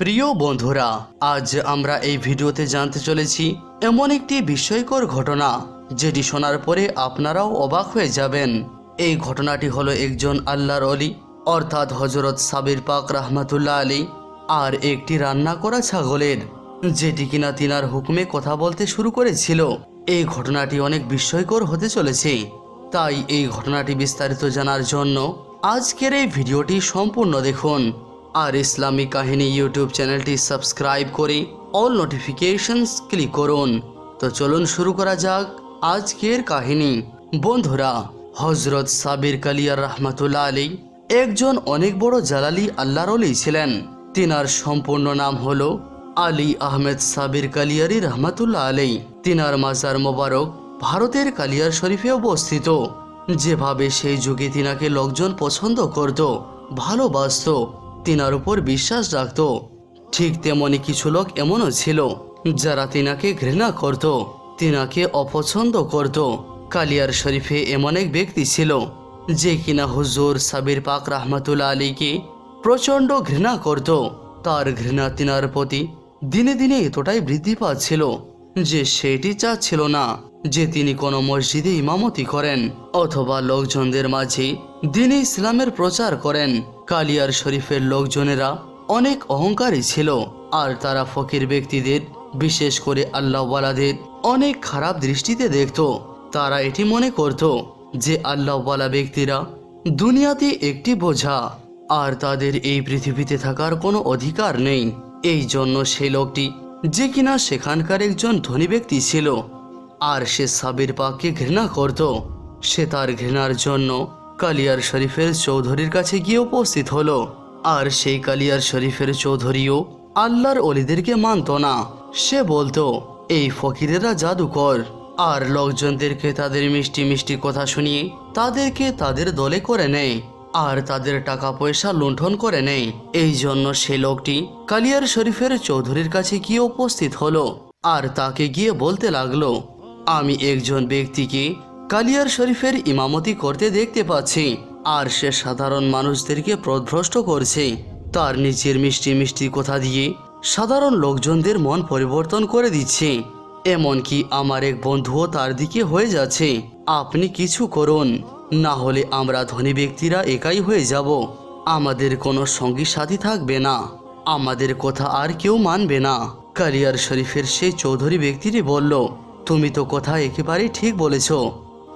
প্রিয় বন্ধুরা, আজ আমরা এই ভিডিওতে জানতে চলেছি এমন একটি বিস্ময়কর ঘটনা, যেটি শোনার পরে আপনারাও অবাক হয়ে যাবেন। এই ঘটনাটি হলো একজন আল্লাহর অলি অর্থাৎ হজরত সাবির পাক রাহমাতুল্লাহ আলী আর একটি রান্না করা ছাগলের, যেটি কিনা তিনার হুকুমে কথা বলতে শুরু করেছিল। এই ঘটনাটি অনেক বিস্ময়কর হতে চলেছে। তাই এই ঘটনাটি বিস্তারিত জানার জন্য আজকের এই ভিডিওটি সম্পূর্ণ দেখুন। আর ইসলামী কাহিনী ইউটিউব চ্যানেলটি সাবস্ক্রাইব করে অল নোটিফিকেশনস ক্লিক করুন। তো চলুন শুরু করা যাক আজকের কাহিনী। বন্ধুরা হজরত সাবির কালিয়ার রহমাতুল্লাহ আলী একজন অনেক বড় জালালি আল্লাহর ছিলেন। তিনার সম্পূর্ণ নাম হলো আলী আহমেদ সাবির কালিয়ারি রহমাতুল্লাহ আলী তিনার মাজার মোবারক ভারতের কালিয়ার শরীফে অবস্থিত। যেভাবে সেই যুগে তিনাকে লোকজন পছন্দ করত, ভালোবাসত তিনার উপর বিশ্বাস রাখত। ঠিক তেমনি কিছু লোক এমনও ছিল, যারা তিনাকে ঘৃণা করত, তিনাকে অপছন্দ করত। কালিয়ার শরীফে এমন এক ব্যক্তি ছিল, যে কিনা হুজুর সাবির পাক রাহমাতুল্লাহ আলীকে প্রচণ্ড ঘৃণা করত। তার ঘৃণা তিনার প্রতি দিনে দিনে এতটাই বৃদ্ধি পাচ্ছিল, যে সেটি চাচ্ছিল না যে তিনি কোনো মসজিদে ইমামতি করেন, অথবা লোকজনদের মাঝে দিনে ইসলামের প্রচার করেন। কালিয়ার শরীফের লোকজনেরা অনেক অহংকারী ছিল, আর তারা ফকির ব্যক্তিদের, বিশেষ করে আল্লাহওয়ালাদের, অনেক খারাপ দৃষ্টিতে দেখত। তারা এটি মনে করত যে আল্লাহওয়ালা ব্যক্তিরা দুনিয়াতে একটি বোঝা, আর তাদের এই পৃথিবীতে থাকার কোনো অধিকার নেই। এই জন্য সেই লোকটি যে কিনা সেখানকার একজন ধনী ব্যক্তি ছিল, আর সে সাবির পাককে ঘৃণা করত। সে তার ঘৃণার জন্য কালিয়ার শরীফের চৌধুরীর কাছে গিয়ে উপস্থিত হলো। আর সেই কালিয়ার শরীফের চৌধুরীও আল্লাহর অলিদেরকে মানত না। সে বলতো, এই ফকিরেরা জাদুকর। আর লোকজনদেরকে তাদের মিষ্টি মিষ্টি কথা শুনিয়ে তাদেরকে তাদের দলে করে নেয়। আর তাদের টাকা পয়সা লুণ্ঠন করে নেয়। এই জন্য সে লোকটি কালিয়ার শরীফের চৌধুরীর কাছে গিয়ে উপস্থিত হলো। আর তাকে গিয়ে বলতে লাগল, আমি একজন ব্যক্তিকে কালিয়ার শরীফের ইমামতি করতে দেখতে পাচ্ছি। আর সে সাধারণ মানুষদেরকে প্রভ্রষ্ট করছে। তার নিজের মিষ্টি মিষ্টি কথা দিয়ে সাধারণ লোকজনদের মন পরিবর্তন করে দিচ্ছে। এমনকি আমার এক বন্ধুও তার দিকে হয়ে যাচ্ছে। আপনি কিছু করুন। না হলে আমরা ধনী ব্যক্তিরা একাই হয়ে যাব। আমাদের কোনো সঙ্গী সাথী থাকবে না। আমাদের কথা আর কেউ মানবে না। কালিয়ার শরীফের সেই চৌধুরী ব্যক্তিটি বলল, তুমি তো কথা একেবারেই ঠিক বলেছ।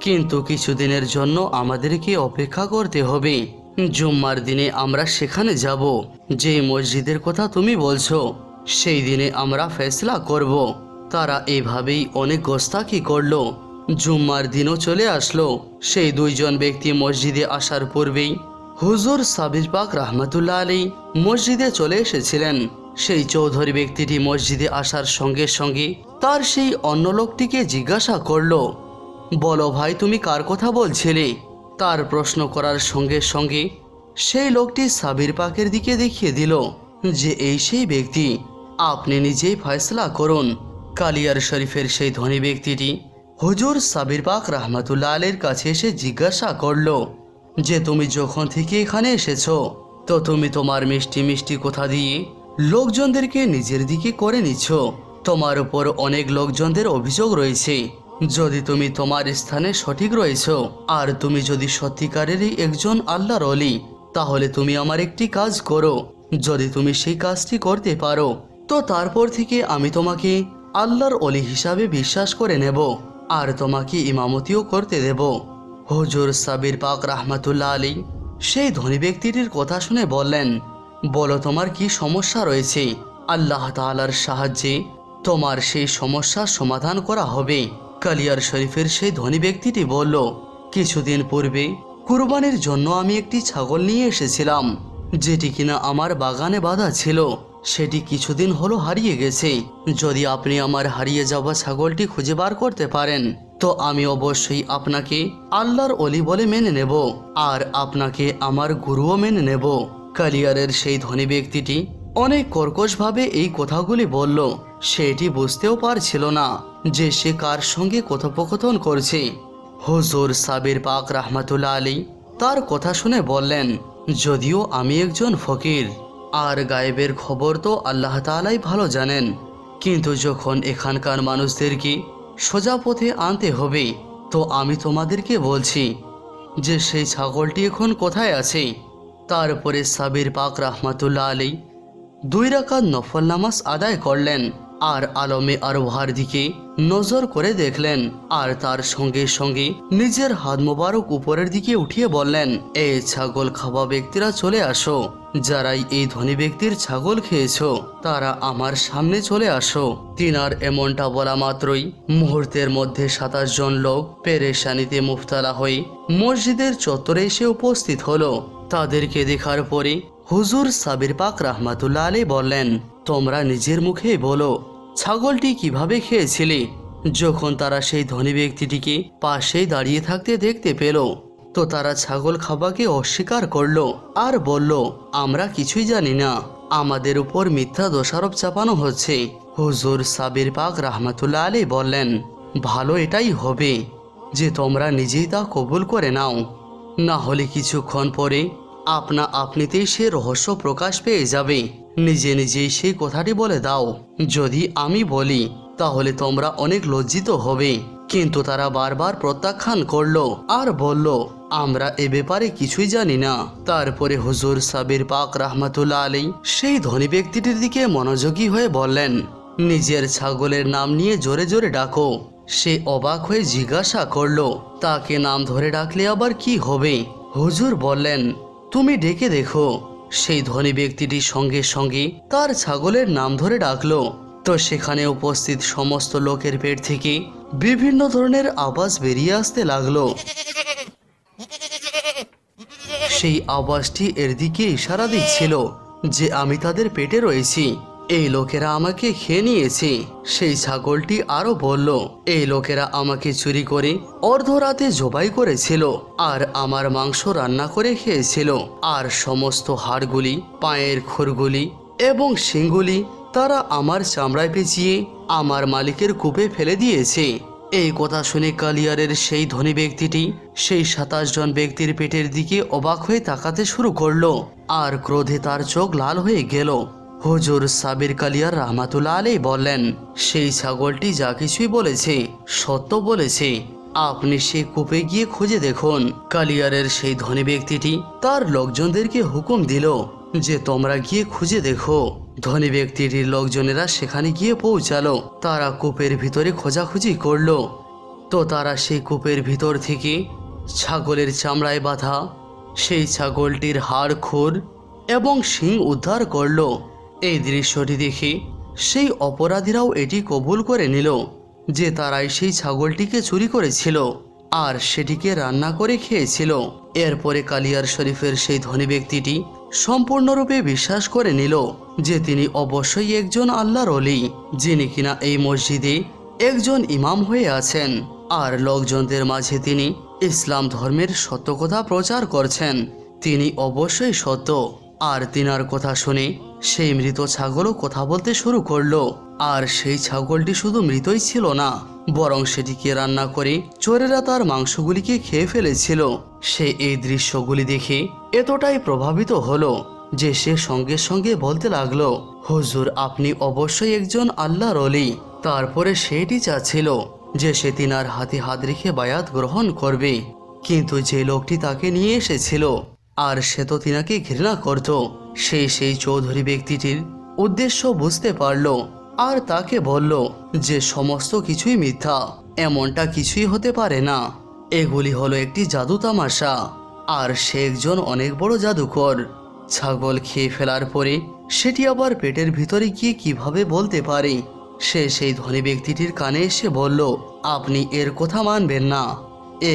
কিন্তু কিছুদিনের জন্য আমাদেরকে অপেক্ষা করতে হবে। জুম্মার দিনে আমরা সেখানে যাব। যে মসজিদের কথা তুমি বলছো, সেই দিনে আমরা ফেসলা করব। তারা এভাবেই অনেক গোস্তাকি করল। জুম্মার দিনও চলে আসলো। সেই দুইজন ব্যক্তি মসজিদে আসার পূর্বেই হুজুর সাবির পাক রহমতুল্লাহ আলী মসজিদে চলে এসেছিলেন। সেই চৌধুরী ব্যক্তিটি মসজিদে আসার সঙ্গে সঙ্গে তার সেই অন্য লোকটিকে জিজ্ঞাসা করল বলো ভাই, তুমি কার কথা বলছিলে? তার প্রশ্ন করার সঙ্গে সঙ্গে সেই লোকটি সাবির পাকের দিকে দেখিয়ে দিল যে এই সেই ব্যক্তি। আপনি নিজেই ফয়সলা করুন। কালিয়ার শরীফের সেই ধনী ব্যক্তিটি হুজুর সাবির পাক রহমতুল্লাহ আলীর কাছে এসে জিজ্ঞাসা করল, যে তুমি যখন থেকে এখানে এসেছ, তো তুমি তোমার মিষ্টি মিষ্টি কথা দিয়ে লোকজনদেরকে নিজের দিকে করে নিচ্ছ। তোমার উপর অনেক লোকজনদের অভিযোগ রয়েছে। যদি তুমি তোমার স্থানে সঠিক রয়েছ, আর তুমি যদি সত্যিকারেরই একজন আল্লাহর অলি তাহলে তুমি আমার একটি কাজ করো। যদি তুমি সেই কাজটি করতে পারো, তো তারপর থেকে আমি তোমাকে আল্লাহর অলি হিসাবে বিশ্বাস করে নেব, আর তোমাকে ইমামতিও করতে দেব। হুজুর সাবির পাক রাহমাতুল্লাহ আলী সেই ধনী ব্যক্তিটির কথা শুনে বললেন, বলো তোমার কি সমস্যা রয়েছে? আল্লাহ তাআলার সাহায্যে তোমার সেই সমস্যার সমাধান করা হবে। কালিয়ার শরীফের সেই ধনী ব্যক্তিটি বলল, কিছুদিন পূর্বে কুরবানির জন্য আমি একটি ছাগল নিয়ে এসেছিলাম, যেটি কিনা আমার বাগানে বাঁধা ছিল। সেটি কিছুদিন হলো হারিয়ে গেছে। যদি আপনি আমার হারিয়ে যাওয়া ছাগলটি খুঁজে বার করতে পারেন, তো আমি অবশ্যই আপনাকে আল্লাহর অলি বলে মেনে নেব, আর আপনাকে আমার গুরুও মেনে নেব। কালিয়ারের সেই ধনী ব্যক্তিটি অনেক কর্কশভাবে এই কথাগুলি বলল। সেটি বুঝতেও পারছিল না যে সে কার সঙ্গে কথোপকথন করছে। হুজুর সাবির পাক রাহমাতুল্লাহ আলী তার কথা শুনে বললেন, যদিও আমি একজন ফকির, আর গায়েবের খবর তো আল্লাহ তাআলাই ভালো জানেন। কিন্তু যখন এখানকার মানুষদেরকে সোজা পথে আনতে হবে, তো আমি তোমাদেরকে বলছি যে সেই ছাগলটি এখন কোথায় আছে? তারপরে সাবির পাক রাহমাতুল্লাহ আলী দুই রাকাত নফল নামাজ আদায় করলেন, আর আলমে আরোহার দিকে নজর করে দেখলেন, আর তার সঙ্গে সঙ্গে নিজের হাত মোবারক উপরের দিকে উঠিয়ে বললেন এই ছাগল খাওয়া ব্যক্তিরা চলে আসো। যারাই এই ধনী ব্যক্তির ছাগল খেয়েছ, তারা আমার সামনে চলে আসো। তিনার এমনটা বলা মাত্রই মুহূর্তের মধ্যে সাতাশ জন লোক পেরেশানিতে মুফতালা হয়ে মসজিদের চত্বরে এসে উপস্থিত হলো। তাদেরকে দেখার পরে হুজুর সাবির পাক রাহমাতুল্লাহ আলী বললেন, তোমরা নিজের মুখে বলো, ছাগলটি কীভাবে খেয়েছিলে? যখন তারা সেই ধনী ব্যক্তিটিকে পাশেই দাঁড়িয়ে থাকতে দেখতে পেল, তো তারা ছাগল খাবাকে অস্বীকার করল আর বলল, আমরা কিছুই জানি না, আমাদের উপর মিথ্যা দোষারোপ চাপানো হচ্ছে। হুজুর সাবির পাক রাহমাতুল্লাহ আলী বললেন, ভালো এটাই হবে যে তোমরা নিজেই তা কবুল করে নাও। না হলে কিছুক্ষণ পরে আপনা আপনিতেই সে রহস্য প্রকাশ পেয়ে যাবে। নিজে নিজেই সেই কথাটি বলে দাও। যদি আমি বলি, তাহলে তোমরা অনেক লজ্জিত হবে। কিন্তু তারা বারবার প্রত্যাখ্যান করল আর বলল, আমরা এ ব্যাপারে কিছুই জানি না। তারপরে হুজুর সাবির পাক রাহমাতুল্লাহ আলী সেই ধনী ব্যক্তিটির দিকে মনোযোগী হয়ে বললেন, নিজের ছাগলের নাম নিয়ে জোরে জোরে ডাকো। সে অবাক হয়ে জিজ্ঞাসা করল, তাকে নাম ধরে ডাকলে আবার কি হবে? হুজুর বললেন তুমি ডেকে দেখো। সেই ধনী ব্যক্তিটি সঙ্গে সঙ্গে তার ছাগলের নাম ধরে ডাকলো। তো সেখানে উপস্থিত সমস্ত লোকের পেট থেকে বিভিন্ন ধরনের আওয়াজ বেরিয়ে আসতে লাগল। সেই আওয়াজটি এর দিকে ইশারা দিচ্ছিল যে আমি তাদের পেটে রয়েছি। এই লোকেরা আমাকে খেয়ে নিয়েছে। সেই ছাগলটি আরও বলল, এই লোকেরা আমাকে চুরি করে অর্ধরাতে জবাই করেছিল আর আমার মাংস রান্না করে খেয়েছিল। আর সমস্ত হাড়গুলি, পায়ের খুরগুলি এবং শিংগুলি তারা আমার চামড়ায় পেঁচিয়ে আমার মালিকের কূপে ফেলে দিয়েছে। এই কথা শুনে কালিয়ারের সেই ধনী ব্যক্তিটি সেই সাতাশ জন ব্যক্তির পেটের দিকে অবাক হয়ে তাকাতে শুরু করল। আর ক্রোধে তার চোখ লাল হয়ে গেল। হুজুর সাবির কালিয়ার রহমাতুল্লাহ আলী বললেন, সেই ছাগলটি যা কিছুই বলেছে, সত্য বলেছে। আপনি সে কূপে গিয়ে খুঁজে দেখুন। কালিয়ারের সেই ধনী ব্যক্তিটি তার লোকজনদেরকে হুকুম দিল যে তোমরা গিয়ে খুঁজে দেখো। ধনী ব্যক্তিটির লোকজনেরা সেখানে গিয়ে পৌঁছালো। তারা কূপের ভিতরে খোঁজাখুঁজি করল। তো তারা সেই কূপের ভিতর থেকে ছাগলের চামড়ায় বাঁধা, সেই ছাগলটির হাড় খুর এবং শিং উদ্ধার করল। এই দৃশ্যটি দেখে সেই অপরাধীরাও এটি কবুল করে নিল, যে তারাই সেই ছাগলটিকে চুরি করেছিল আর সেটিকে রান্না করে খেয়েছিল। এরপরে কালিয়ার শরীফের সেই ধনী ব্যক্তিটি সম্পূর্ণরূপে বিশ্বাস করে নিল যে তিনি অবশ্যই একজন আল্লাহর অলি যিনি কিনা এই মসজিদে একজন ইমাম হয়ে আছেন আর লোকজনদের মাঝে তিনি ইসলাম ধর্মের সত্য কথা প্রচার করছেন। তিনি অবশ্যই সত্য, আর তিনার কথা শুনে সেই মৃত ছাগলও কথা বলতে শুরু করল। আর সেই ছাগলটি শুধু মৃতই ছিল না, বরং সেটিকে রান্না করে চোরেরা তার মাংসগুলিকে খেয়ে ফেলেছিল। সে এই দৃশ্যগুলি দেখে এতটাই প্রভাবিত হলো যে সে সঙ্গে সঙ্গে বলতে লাগল, হুজুর, আপনি অবশ্যই একজন আল্লাহর অলি। তারপরে সেটি চাচ্ছিল যে সে তিনার হাতে হাত রেখে বায়াত গ্রহণ করবে। কিন্তু যে লোকটি তাকে নিয়ে এসেছিল আর সে তো তিনাকে ঘৃণা করত। সে সেই চৌধুরী ব্যক্তিটির উদ্দেশ্য বুঝতে পারল আর তাকে বলল যে সমস্ত কিছুই মিথ্যা, এমনটা কিছুই হতে পারে না। এগুলি হলো একটি জাদু তামাশা আর সে একজন অনেক বড় জাদুকর। ছাগল খেয়ে ফেলার পরে সেটি আবার পেটের ভিতরে গিয়ে কীভাবে বলতে পারে? সে সেই ধনী ব্যক্তিটির কানে এসে বলল, আপনি এর কথা মানবেন না।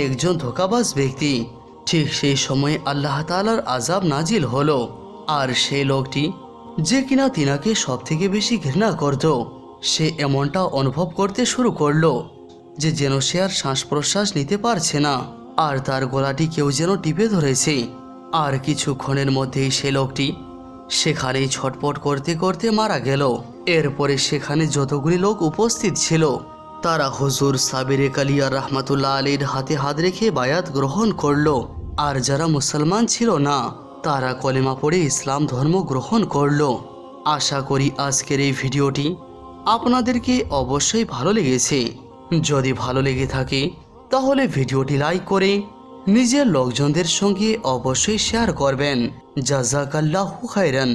একজন ধোকাবাজ ব্যক্তি ঠিক সেই সময় আল্লাহ তালার আজাব নাজিল হলো। আর সেই লোকটি, যে কিনা তিনাকে সব থেকে বেশি ঘৃণা করত, সে এমনটা অনুভব করতে শুরু করল, যে যেন সে আর শ্বাস প্রশ্বাস নিতে পারছে না, আর তার গলাটি কেউ যেন টিপে ধরেছে। আর কিছুক্ষণের মধ্যেই সে লোকটি সেখানেই ছটপট করতে করতে মারা গেল। এরপরে সেখানে যতগুলি লোক উপস্থিত ছিল, তারা হুজুর সাবিরে কালিয়া রহমাতুল্লাহ আলীর হাতে হাত রেখে বায়াত গ্রহণ করল। আর যারা মুসলমান ছিল না, তারা কলেমা পড়ে ইসলাম ধর্ম গ্রহণ করল। আশা করি আজকের এই ভিডিওটি আপনাদেরকে অবশ্যই ভালো লেগেছে। যদি ভালো লেগে থাকে, তাহলে ভিডিওটি লাইক করে নিজের লোকজনদের সঙ্গে অবশ্যই শেয়ার করবেন। জাজাকাল্লাহু খাইরান